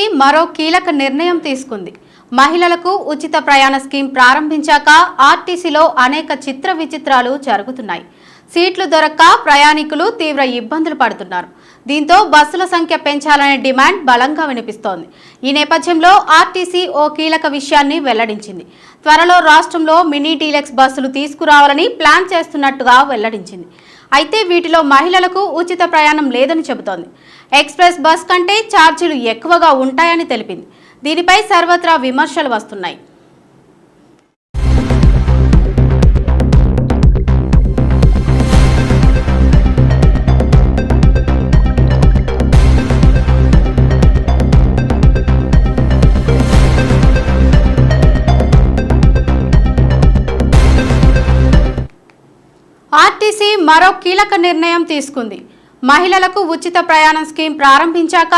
RTC మరో కీలక నిర్ణయం తీసుకుంది. మహిళలకు ఉచిత ప్రయాణ స్కీమ్ ప్రారంభించాక ఆర్టీసీలో అనేక చిత్ర విచిత్రాలు జరుగుతున్నాయి. సీట్లు దొరక్క ప్రయాణికులు తీవ్ర ఇబ్బందులు పడుతున్నారు. దీంతో బస్సుల సంఖ్య పెంచాలనే డిమాండ్ బలంగా వినిపిస్తోంది. ఈ నేపథ్యంలో ఆర్టీసీ ఓ కీలక విషయాన్ని వెల్లడించింది. త్వరలో రాష్ట్రంలో మినీ డీలెక్స్ బస్సులు తీసుకురావాలని ప్లాన్ చేస్తున్నట్టుగా వెల్లడించింది. అయితే వీటిలో మహిళలకు ఉచిత ప్రయాణం లేదని చెబుతోంది. ఎక్స్ప్రెస్ బస్ కంటే ఛార్జీలు ఎక్కువగా ఉంటాయని తెలిపింది. దీనిపై సర్వత్రా విమర్శలు వస్తున్నాయి. మరో కీలక నిర్ణయం తీసుకుంది. మహిళలకు ఉచిత ప్రయాణం స్కీమ్ ప్రారంభించాక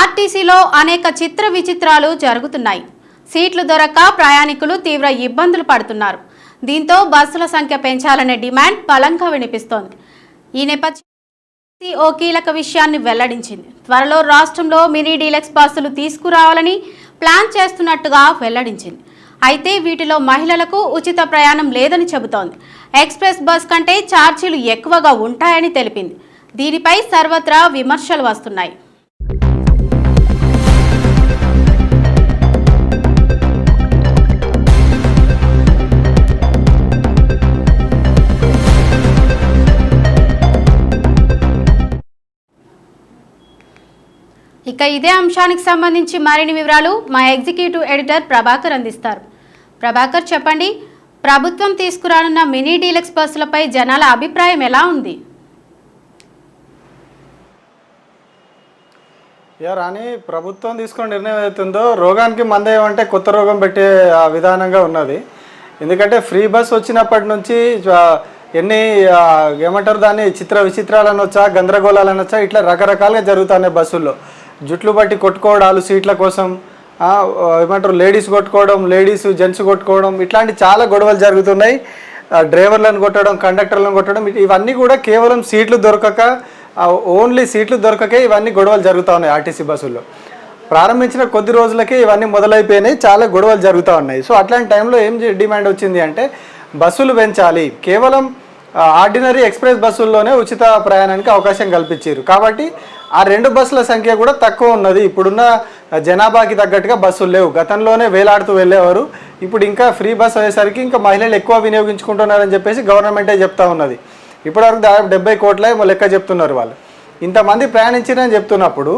ఆర్టీసీలో అనేక చిత్ర విచిత్రాలు జరుగుతున్నాయి. సీట్లు దొరక ప్రయాణికులు తీవ్ర ఇబ్బందులు పడుతున్నారు. దీంతో బస్సుల సంఖ్య పెంచాలనే డిమాండ్ బలంగా వినిపిస్తోంది. ఈ నేపథ్యం ఓ కీలక విషయాన్ని వెల్లడించింది. త్వరలో రాష్ట్రంలో మినీ డీలక్స్ బస్సులు తీసుకురావాలని ప్లాన్ చేస్తున్నట్టుగా వెల్లడించింది. అయితే వీటిలో మహిళలకు ఉచిత ప్రయాణం లేదని చెబుతోంది. ఎక్స్ప్రెస్ బస్ కంటే ఛార్జీలు ఎక్కువగా ఉంటాయని తెలిపింది. దీనిపై సర్వత్రా విమర్శలు వస్తున్నాయి. ఇక ఇదే అంశానికి సంబంధించి మరిన్ని వివరాలు మా ఎగ్జిక్యూటివ్ ఎడిటర్ ప్రభాకర్ అందిస్తారు. ప్రభాకర్ చెప్పండి ప్రభుత్వం తీసుకురానున్న మినీ డీలక్స్ బస్సులపై జనాల అభిప్రాయం ఎలా ఉంది? యా రాని ప్రభుత్వం తీసుకున్న నిర్ణయం ఏదైతుందో రోగానికి మందేయమంటే కొత్త రోగం పెట్టే విధానంగా ఉన్నది. ఎందుకంటే ఫ్రీ బస్ వచ్చినప్పటి నుంచి ఎన్ని ఏమంటారు దాన్ని చిత్ర విచిత్రాలు అనొచ్చా ఇట్లా రకరకాలుగా జరుగుతున్నాయి బస్సుల్లో. జుట్లు బట్టి కొట్టుకోవడాలు సీట్ల కోసం ఏమంటారు లేడీస్ కొట్టుకోవడం లేడీస్ జెంట్స్ కొట్టుకోవడం ఇట్లాంటి చాలా గొడవలు జరుగుతున్నాయి. డ్రైవర్లను కొట్టడం కండక్టర్లను కొట్టడం ఇవన్నీ కూడా కేవలం సీట్లు దొరకక ఓన్లీ సీట్లు దొరకకే ఇవన్నీ గొడవలు జరుగుతూ ఉన్నాయి ఆర్టీసీ బస్సుల్లో. ప్రారంభించిన కొద్ది రోజులకే ఇవన్నీ మొదలైపోయినాయి చాలా గొడవలు జరుగుతూ ఉన్నాయి. సో అట్లాంటి టైంలో ఏం డిమాండ్ వచ్చింది అంటే బస్సులు పెంచాలి. కేవలం ఆర్డినరీ ఎక్స్ప్రెస్ బస్సుల్లోనే ఉచిత ప్రయాణానికి అవకాశం కల్పించారు. కాబట్టి ఆ రెండు బస్సుల సంఖ్య కూడా తక్కువ ఉన్నది. ఇప్పుడున్న జనాభాకి తగ్గట్టుగా బస్సులు లేవు. గతంలోనే వేలాడుతూ వెళ్ళేవారు. ఇప్పుడు ఇంకా ఫ్రీ బస్ అయ్యేసరికి ఇంకా మహిళలు ఎక్కువ వినియోగించుకుంటున్నారని చెప్పేసి గవర్నమెంటే చెప్తా ఉన్నది. ఇప్పటివరకు దాదాపు డెబ్బై కోట్ల ఏమో లెక్క చెప్తున్నారు వాళ్ళు. ఇంతమంది ప్రయాణించారని చెప్తున్నప్పుడు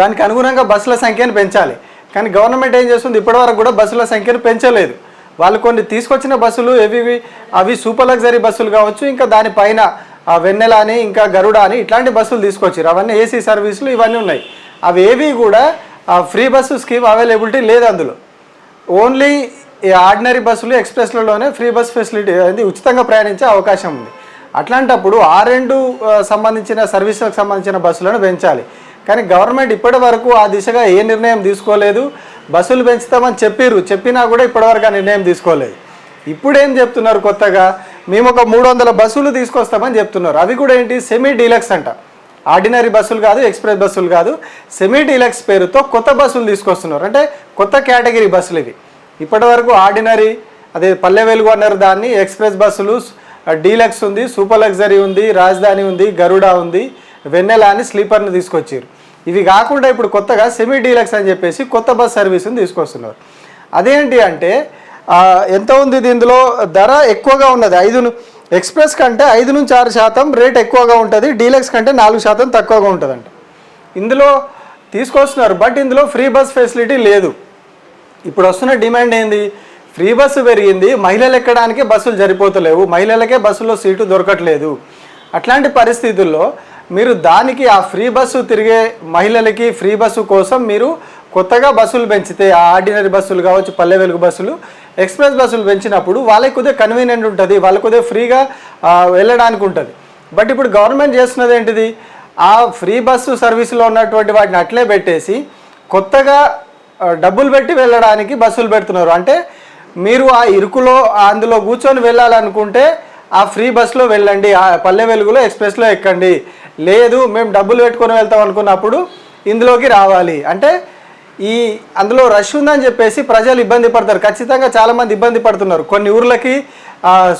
దానికి అనుగుణంగా బస్సుల సంఖ్యను పెంచాలి. కానీ గవర్నమెంట్ ఏం చేస్తుంది? ఇప్పటివరకు కూడా బస్సుల సంఖ్యను పెంచలేదు. వాళ్ళు కొన్ని తీసుకొచ్చిన బస్సులు ఎవి అవి సూపర్ లగ్జరీ బస్సులు కావచ్చు ఇంకా దానిపైన వెన్నెల అని ఇంకా గరుడ అని ఇట్లాంటి బస్సులు తీసుకొచ్చారు అవన్నీ ఏసీ సర్వీసులు ఇవన్నీ ఉన్నాయి. అవి ఏవి కూడా ఆ ఫ్రీ బస్సు స్కీమ్ అవైలబిలిటీ లేదు అందులో. ఓన్లీ ఈ ఆర్డినరీ బస్సులు ఎక్స్ప్రెస్లలోనే ఫ్రీ బస్ ఫెసిలిటీ అనేది ఉచితంగా ప్రయాణించే అవకాశం ఉంది. అట్లాంటప్పుడు ఆ రెండు సంబంధించిన సర్వీసులకు సంబంధించిన బస్సులను పెంచాలి. కానీ గవర్నమెంట్ ఇప్పటి వరకు ఆ దిశగా ఏ నిర్ణయం తీసుకోలేదు. బస్సులు పెంచుతామని చెప్పిర్రు. చెప్పినా కూడా ఇప్పటివరకు ఆ నిర్ణయం తీసుకోలేదు. ఇప్పుడేం చెప్తున్నారు కొత్తగా? మేము ఒక మూడు వందల బస్సులు తీసుకొస్తామని చెప్తున్నారు. అవి కూడా ఏంటి? సెమీ డీలక్స్ అంట. ఆర్డినరీ బస్సులు కాదు ఎక్స్ప్రెస్ బస్సులు కాదు. సెమీ డీలక్స్ పేరుతో కొత్త బస్సులు తీసుకొస్తున్నారు. అంటే కొత్త కేటగిరీ బస్సులు ఇవి. ఇప్పటివరకు ఆర్డినరీ అదే పల్లె వెలుగు అన్నారు దాన్ని ఎక్స్ప్రెస్ బస్సులు డీలక్స్ ఉంది సూపర్ లగ్జరీ ఉంది రాజధాని ఉంది గరుడ ఉంది వెన్నెల అని స్లీపర్ని తీసుకొచ్చారు ఇవి కాకుండా ఇప్పుడు కొత్తగా సెమీ డీలక్స్ అని చెప్పేసి కొత్త బస్ సర్వీస్ని తీసుకొస్తున్నారు. అదేంటి అంటే ఎంత ఉంది దీనిలో ధర ఎక్కువగా ఉన్నది. ఐదు ఎక్స్ప్రెస్ కంటే ఐదు నుంచి ఆరు శాతం రేట్ ఎక్కువగా ఉంటుంది. డీలక్స్ కంటే నాలుగు శాతం తక్కువగా ఉంటుందంట. ఇందులో తీసుకొస్తున్నారు. బట్ ఇందులో ఫ్రీ బస్ ఫెసిలిటీ లేదు. ఇప్పుడు వస్తున్న డిమాండ్ ఏంది? ఫ్రీ బస్సు పెరిగింది. మహిళలు ఎక్కడానికి బస్సులు సరిపోతలేవు. మహిళలకే బస్సులో సీటు దొరకట్లేదు. అట్లాంటి పరిస్థితుల్లో మీరు దానికి ఆ ఫ్రీ బస్సు తిరిగే మహిళలకి ఫ్రీ బస్సు కోసం మీరు కొత్తగా బస్సులు పెంచితే ఆ ఆర్డినరీ బస్సులు కావచ్చు పల్లె వెలుగు బస్సులు ఎక్స్ప్రెస్ బస్సులు పెంచినప్పుడు వాళ్ళకి కొద్దిగా కన్వీనియంట్ ఉంటుంది వాళ్ళకి కొద్దిగా ఫ్రీగా వెళ్ళడానికి ఉంటుంది. బట్ ఇప్పుడు గవర్నమెంట్ చేస్తున్నది ఏంటిది? ఆ ఫ్రీ బస్సు సర్వీసులో ఉన్నటువంటి వాటిని అట్లే పెట్టేసి కొత్తగా డబ్బులు పెట్టి వెళ్ళడానికి బస్సులు పెడుతున్నారు. అంటే మీరు ఆ ఇరుకులో అందులో కూర్చొని వెళ్ళాలనుకుంటే ఆ ఫ్రీ బస్సులో వెళ్ళండి ఆ పల్లె వెలుగులో ఎక్స్ప్రెస్లో ఎక్కండి. లేదు మేము డబ్బులు పెట్టుకొని వెళ్తాం అనుకున్నప్పుడు ఇందులోకి రావాలి. అంటే ఈ అందులో రష్ ఉందని చెప్పేసి ప్రజలు ఇబ్బంది పడతారు. ఖచ్చితంగా చాలామంది ఇబ్బంది పడుతున్నారు. కొన్ని ఊర్లకి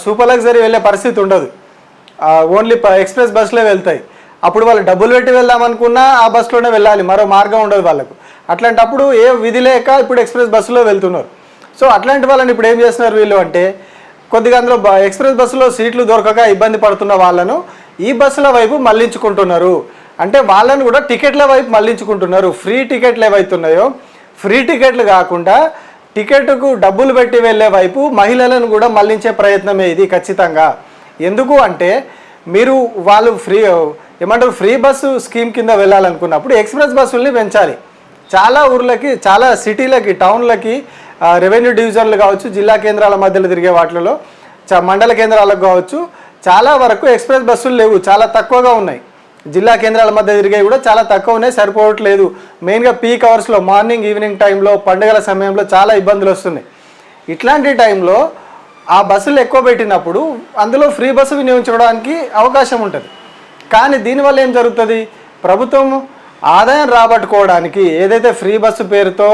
సూపర్ లగ్జరీ వెళ్ళే పరిస్థితి ఉండదు. ఓన్లీ ఎక్స్ప్రెస్ బస్సులే వెళ్తాయి. అప్పుడు వాళ్ళు డబ్బులు పెట్టి వెళ్దాం అనుకున్నా ఆ బస్సులోనే వెళ్ళాలి. మరో మార్గం ఉండదు వాళ్ళకు. అట్లాంటప్పుడు ఏ విధి లేక ఇప్పుడు ఎక్స్ప్రెస్ బస్సులో వెళ్తున్నారు. సో అట్లాంటి వాళ్ళని ఇప్పుడు ఏం చేస్తున్నారు వీళ్ళు అంటే కొద్దిగా అందులో ఎక్స్ప్రెస్ బస్సులో సీట్లు దొరకక ఇబ్బంది పడుతున్న వాళ్ళను ఈ బస్సుల వైపు మళ్ళించుకుంటున్నారు. అంటే వాళ్ళను కూడా టికెట్ల వైపు మళ్ళించుకుంటున్నారు. ఫ్రీ టికెట్లు ఏవైతున్నాయో ఫ్రీ టికెట్లు కాకుండా టికెట్కు డబ్బులు పెట్టి వెళ్ళే వైపు మహిళలను కూడా మళ్ళించే ప్రయత్నమే ఇది ఖచ్చితంగా. ఎందుకు అంటే మీరు వాళ్ళు ఫ్రీ ఏమంటారు ఫ్రీ బస్సు స్కీమ్ కింద వెళ్ళాలనుకున్నప్పుడు ఎక్స్ప్రెస్ బస్సుల్ని పెంచాలి. చాలా ఊర్లకి చాలా సిటీలకి టౌన్లకి రెవెన్యూ డివిజన్లు కావచ్చు జిల్లా కేంద్రాల మధ్యలో తిరిగే వాటిలలో మండల కేంద్రాలకు కావచ్చు చాలా వరకు ఎక్స్ప్రెస్ బస్సులు లేవు చాలా తక్కువగా ఉన్నాయి. జిల్లా కేంద్రాల మధ్య తిరిగాయి కూడా చాలా తక్కువనే సరిపోవట్లేదు. మెయిన్గా పీక్ అవర్స్లో మార్నింగ్ ఈవినింగ్ టైంలో పండుగల సమయంలో చాలా ఇబ్బందులు వస్తున్నాయి. ఇట్లాంటి టైంలో ఆ బస్సులు ఎక్కువ పెట్టినప్పుడు అందులో ఫ్రీ బస్సు వినియోగించుకోవడానికి అవకాశం ఉంటుంది. కానీ దీనివల్ల ఏం జరుగుతుంది? ప్రభుత్వం ఆదాయం రాబట్టుకోవడానికి ఏదైతే ఫ్రీ బస్సు పేరుతో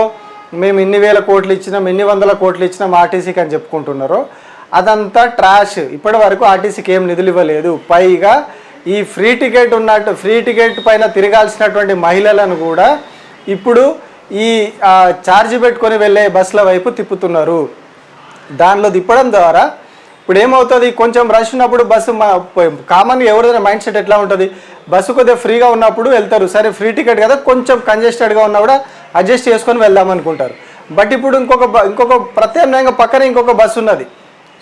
మేము ఇన్ని వేల కోట్లు ఇచ్చినాం ఎన్ని వందల కోట్లు ఇచ్చినాం ఆర్టీసీకి అని చెప్పుకుంటున్నారో అదంతా ట్రాష్ ఇప్పటి వరకు ఆర్టీసీకి ఏం నిధులు ఇవ్వలేదు. పైగా ఈ ఫ్రీ టికెట్ ఉన్నట్టు ఫ్రీ టికెట్ పైన తిరగాల్సినటువంటి మహిళలను కూడా ఇప్పుడు ఈ ఆ, ఛార్జ్ పెట్టుకొని వెళ్ళే బస్సుల వైపు తిప్పుతున్నారు. దానిలో తిప్పడం ద్వారా ఇప్పుడు ఏమవుతుంది? కొంచెం రష్ ఉన్నప్పుడు బస్సు మా కామన్గా ఎవరిదైనా మైండ్ సెట్ ఎట్లా ఉంటుంది? బస్సు కొద్దిగా ఫ్రీగా ఉన్నప్పుడు వెళ్తారు. సరే ఫ్రీ టికెట్ కదా కొంచెం కంజెస్టెడ్గా ఉన్నా కూడా అడ్జస్ట్ చేసుకొని వెళ్దాం అనుకుంటారు. బట్ ఇప్పుడు ఇంకొక బ- ఇంకొక ప్రత్యామ్నాయంగా పక్కనే ఇంకొక బస్సు ఉన్నది.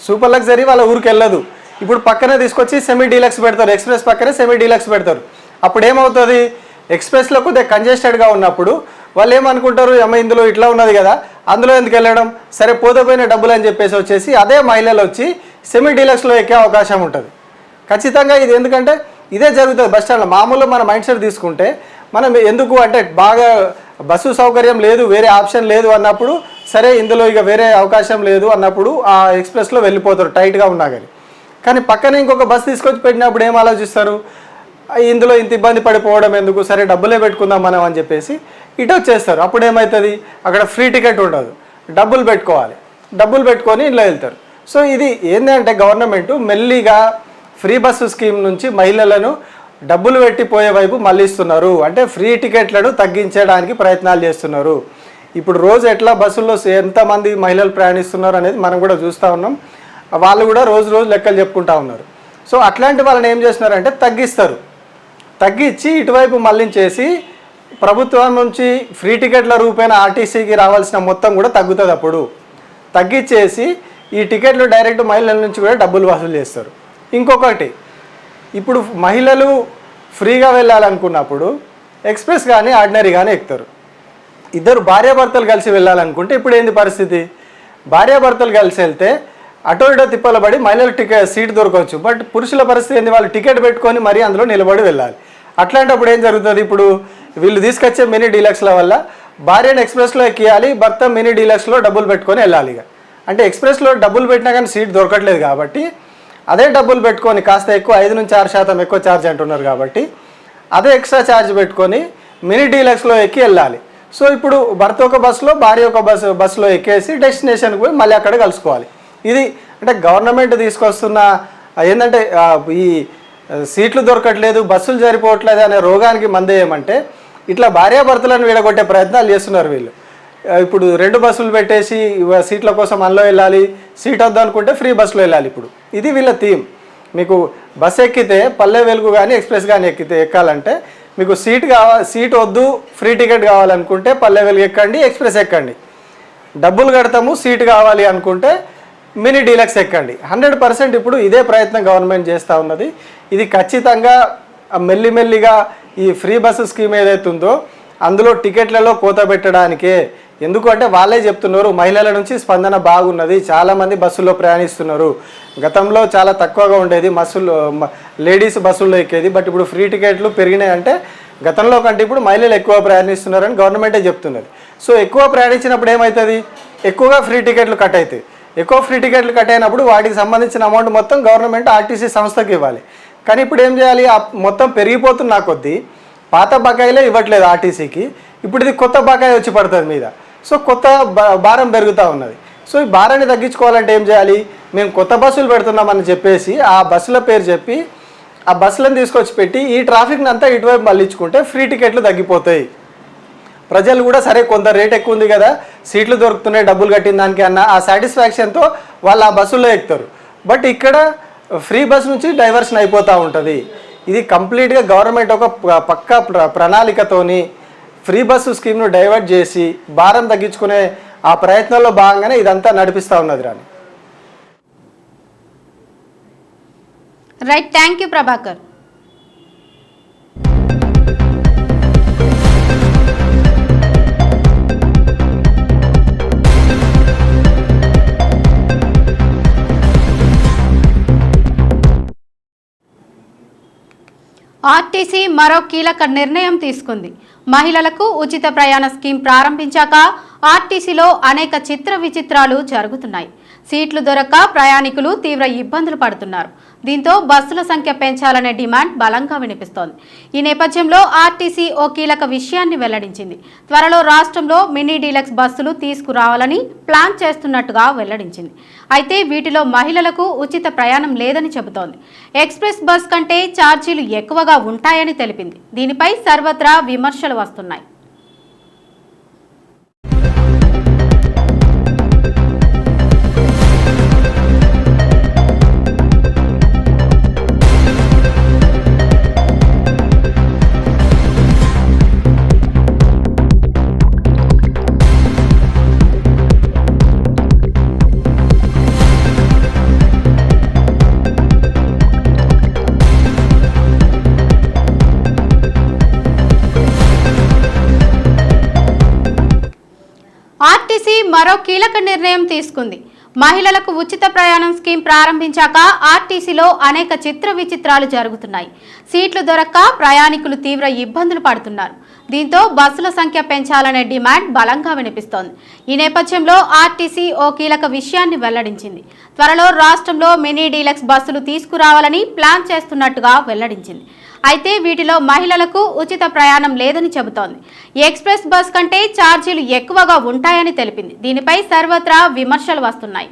సూపర్ లగ్జరీ వాళ్ళ ఊరికి వెళ్ళదు. ఇప్పుడు పక్కనే తీసుకొచ్చి సెమీ డీలక్స్ పెడతారు. ఎక్స్ప్రెస్ పక్కనే సెమీ డీలక్స్ పెడతారు. అప్పుడు ఏమవుతుంది? ఎక్స్ప్రెస్లో కొద్దిగా కంజెస్టెడ్గా ఉన్నప్పుడు వాళ్ళు ఏమనుకుంటారు? అమ్మ ఇందులో ఇట్లా ఉన్నది కదా అందులో ఎందుకు వెళ్ళడం? సరే పోతపోయిన డబ్బులు అని చెప్పేసి వచ్చేసి అదే మహిళలు వచ్చి సెమీ డీలక్స్లో ఎక్కే అవకాశం ఉంటుంది. ఖచ్చితంగా ఇది ఎందుకంటే ఇదే జరుగుతుంది బస్ స్టాండ్లో. మామూలుగా మన మైండ్ సెట్ తీసుకుంటే మనం ఎందుకు అంటే బాగా బస్సు సౌకర్యం లేదు వేరే ఆప్షన్ లేదు అన్నప్పుడు సరే ఇందులో ఇక వేరే అవకాశం లేదు అన్నప్పుడు ఆ ఎక్స్ప్రెస్లో వెళ్ళిపోతారు టైట్గా ఉన్నా కానీ. కానీ పక్కనే ఇంకొక బస్ తీసుకొచ్చి పెట్టినప్పుడు ఏం ఆలోచిస్తారు? ఇందులో ఇంత ఇబ్బంది పడిపోవడం ఎందుకు? సరే డబ్బులే పెట్టుకుందాం మనం అని చెప్పేసి ఇటు వచ్చేస్తారు. అప్పుడు ఏమవుతుంది అక్కడ ఫ్రీ టికెట్ ఉండదు. డబ్బులు పెట్టుకోవాలి. డబ్బులు పెట్టుకొని ఇంట్లో వెళ్తారు. సో ఇది ఏంటంటే గవర్నమెంట్ మెల్లిగా ఫ్రీ బస్సు స్కీమ్ నుంచి మహిళలను డబ్బులు పెట్టి పోయే వైపు మళ్ళిస్తున్నారు. అంటే ఫ్రీ టికెట్లను తగ్గించడానికి ప్రయత్నాలు చేస్తున్నారు. ఇప్పుడు రోజు ఎట్లా బస్సుల్లో ఎంతమంది మహిళలు ప్రయాణిస్తున్నారు అనేది మనం కూడా చూస్తూ ఉన్నాం. వాళ్ళు కూడా రోజు రోజు లెక్కలు చెప్పుకుంటా ఉన్నారు. సో అట్లాంటి వాళ్ళని ఏం చేస్తున్నారంటే తగ్గిస్తారు. తగ్గించి ఇటువైపు మళ్ళించేసి ప్రభుత్వం నుంచి ఫ్రీ టికెట్ల రూపేణ ఆర్టీసీకి రావాల్సిన మొత్తం కూడా తగ్గుతుంది అప్పుడు. తగ్గించేసి ఈ టికెట్లు డైరెక్ట్ మహిళల నుంచి కూడా డబ్బులు వసూలు చేస్తారు. ఇంకొకటి ఇప్పుడు మహిళలు ఫ్రీగా వెళ్ళాలనుకున్నప్పుడు ఎక్స్ప్రెస్ కానీ ఆర్డినరీ కానీ ఎక్కుతారు. ఇద్దరు భార్యాభర్తలు కలిసి వెళ్ళాలనుకుంటే ఇప్పుడు ఏంది పరిస్థితి? భార్యాభర్తలు కలిసి వెళ్తే అటో ఇటో తిప్పలబడి పడి మహిళలు టికెట్ సీట్ దొరకవచ్చు బట్ పురుషుల పరిస్థితి ఏంది? వాళ్ళు టికెట్ పెట్టుకొని మరీ అందులో నిలబడి వెళ్ళాలి. అట్లాంటప్పుడు ఏం జరుగుతుంది ఇప్పుడు? వీళ్ళు తీసుకొచ్చే మినీ డీలక్స్ల వల్ల భార్యను ఎక్స్ప్రెస్లో ఎక్కియాలి భర్త మినీ డీలక్స్లో డబ్బులు పెట్టుకొని వెళ్ళాలి ఇక. అంటే ఎక్స్ప్రెస్లో డబ్బులు పెట్టినా కానీ సీట్ దొరకట్లేదు కాబట్టి అదే డబ్బులు పెట్టుకొని కాస్త ఎక్కువ ఐదు నుంచి ఆరు శాతం ఎక్కువ ఛార్జ్ అంటున్నారు కాబట్టి అదే ఎక్స్ట్రా ఛార్జ్ పెట్టుకొని మినీ డీలక్స్లో ఎక్కి వెళ్ళాలి. సో ఇప్పుడు భర్త ఒక బస్సులో భార్య ఒక బస్సు బస్సులో ఎక్కేసి డెస్టినేషన్కి పోయి మళ్ళీ అక్కడ కలుసుకోవాలి. ఇది అంటే గవర్నమెంట్ తీసుకొస్తున్న ఏంటంటే ఈ సీట్లు దొరకట్లేదు బస్సులు సరిపోవట్లేదు అనే రోగానికి మందేయమంటే ఇట్లా భార్యాభర్తలను వీడగొట్టే ప్రయత్నాలు చేస్తున్నారు వీళ్ళు. ఇప్పుడు రెండు బస్సులు పెట్టేసి సీట్ల కోసం అందులో వెళ్ళాలి సీట్ వద్దనుకుంటే ఫ్రీ బస్సులో వెళ్ళాలి ఇప్పుడు. ఇది వీళ్ళ థీమ్. మీకు బస్ ఎక్కితే పల్లె వెలుగు కానీ ఎక్స్ప్రెస్ కానీ ఎక్కితే ఎక్కాలంటే మీకు సీట్ కావాలి సీట్ వద్దు ఫ్రీ టికెట్ కావాలనుకుంటే పల్లె వెలుగు ఎక్కండి ఎక్స్ప్రెస్ ఎక్కండి. డబ్బులు కడతాము సీట్ కావాలి అనుకుంటే మినీ డీలక్స్ ఎక్కండి. హండ్రెడ్ పర్సెంట్ ఇప్పుడు ఇదే ప్రయత్నం గవర్నమెంట్ చేస్తూ ఉన్నది. ఇది ఖచ్చితంగా మెల్లిమెల్లిగా ఈ ఫ్రీ బస్సు స్కీమ్ ఏదైతే ఉందో అందులో టికెట్లలో కోత పెట్టడానికే. ఎందుకంటే వాళ్ళే చెప్తున్నారు మహిళల నుంచి స్పందన బాగున్నది చాలామంది బస్సుల్లో ప్రయాణిస్తున్నారు. గతంలో చాలా తక్కువగా ఉండేది బస్సులు లేడీస్ బస్సుల్లో ఎక్కేది బట్ ఇప్పుడు ఫ్రీ టికెట్లు పెరిగినాయంటే గతంలో కంటే ఇప్పుడు మహిళలు ఎక్కువ ప్రయాణిస్తున్నారని గవర్నమెంటే చెప్తున్నది. సో ఎక్కువ ప్రయాణించినప్పుడు ఏమవుతుంది? ఎక్కువగా ఫ్రీ టికెట్లు కట్ అవుతాయి. ఎక్కువ ఫ్రీ టికెట్లు కట్ అయినప్పుడు వాటికి సంబంధించిన అమౌంట్ మొత్తం గవర్నమెంట్ ఆర్టీసీ సంస్థకి ఇవ్వాలి. కానీ ఇప్పుడు ఏం చేయాలి? మొత్తం పెరిగిపోతున్న కొద్దీ పాత బకాయిలే ఇవ్వట్లేదు ఆర్టీసీకి ఇప్పుడు ఇది కొత్త బకాయి వచ్చి పడుతుంది మీద. సో కొత్త భారం పెరుగుతూ ఉన్నది. సో ఈ భారాన్ని తగ్గించుకోవాలంటే ఏం చేయాలి? మేము కొత్త బస్సులు పెడుతున్నామని చెప్పేసి ఆ బస్సుల పేరు చెప్పి ఆ బస్సులను తీసుకొచ్చి పెట్టి ఈ ట్రాఫిక్ని అంతా ఇటువైపు మళ్ళించుకుంటే ఫ్రీ టికెట్లు తగ్గిపోతాయి. ప్రజలు కూడా సరే కొంత రేట్ ఎక్కువ ఉంది కదా సీట్లు దొరుకుతున్నాయి డబ్బులు కట్టిన దానికి అన్న ఆ సాటిస్ఫాక్షన్తో వాళ్ళు ఆ బస్సులో ఎక్కుతారు. బట్ ఇక్కడ ఫ్రీ బస్ నుంచి డైవర్షన్ అయిపోతూ ఉంటుంది. ఇది కంప్లీట్గా గవర్నమెంట్ ఒక పక్క పక్కా ప్ర- ప్రణాళికతోని ఫ్రీ బస్సు స్కీమ్ను డైవర్ట్ చేసి భారం తగ్గించుకునే ఆ ప్రయత్నంలో భాగంగానే ఇదంతా నడిపిస్తూ ఉన్నది రాని right thank you Prabhakar. RTC మరో కీలక నిర్ణయం తీసుకుంది. మహిళలకు ఉచిత ప్రయాణ స్కీమ్ ప్రారంభించాక ఆర్టీసీలో అనేక చిత్ర విచిత్రాలు జరుగుతున్నాయి. సీట్లు దొరక్క ప్రయాణికులు తీవ్ర ఇబ్బందులు పడుతున్నారు. దీంతో బస్సుల సంఖ్య పెంచాలనే డిమాండ్ బలంగా వినిపిస్తోంది. ఈ నేపథ్యంలో ఆర్టీసీ ఓ కీలక విషయాన్ని వెల్లడించింది. త్వరలో రాష్ట్రంలో మినీ డీలక్స్ బస్సులు తీసుకురావాలని ప్లాన్ చేస్తున్నట్టుగా వెల్లడించింది. అయితే వీటిలో మహిళలకు ఉచిత ప్రయాణం లేదని చెబుతోంది. ఎక్స్ప్రెస్ బస్ కంటే ఛార్జీలు ఎక్కువగా ఉంటాయని తెలిపింది. దీనిపై సర్వత్రా విమర్శలు వస్తున్నాయి. ఆర్టీసీ మరో కీలక నిర్ణయం తీసుకుంది. మహిళలకు ఉచిత ప్రయాణం స్కీమ్ ప్రారంభించాక ఆర్టీసీలో అనేక చిత్ర విచిత్రాలు జరుగుతున్నాయి. సీట్లు దొరక్క ప్రయాణికులు తీవ్ర ఇబ్బందులు పడుతున్నారు. దీంతో బస్సుల సంఖ్య పెంచాలనే డిమాండ్ బలంగా వినిపిస్తోంది. ఈ నేపథ్యంలో ఆర్టీసీ ఓ కీలక విషయాన్ని వెల్లడించింది. త్వరలో రాష్ట్రంలో మినీ డీలక్స్ బస్సులు తీసుకురావాలని ప్లాన్ చేస్తున్నట్టుగా వెల్లడించింది. అయితే వీటిలో మహిళలకు ఉచిత ప్రయాణం లేదని చెబుతోంది. ఎక్స్ప్రెస్ బస్ కంటే ఛార్జీలు ఎక్కువగా ఉంటాయని తెలిపింది. దీనిపై సర్వత్రా విమర్శలు వస్తున్నాయి.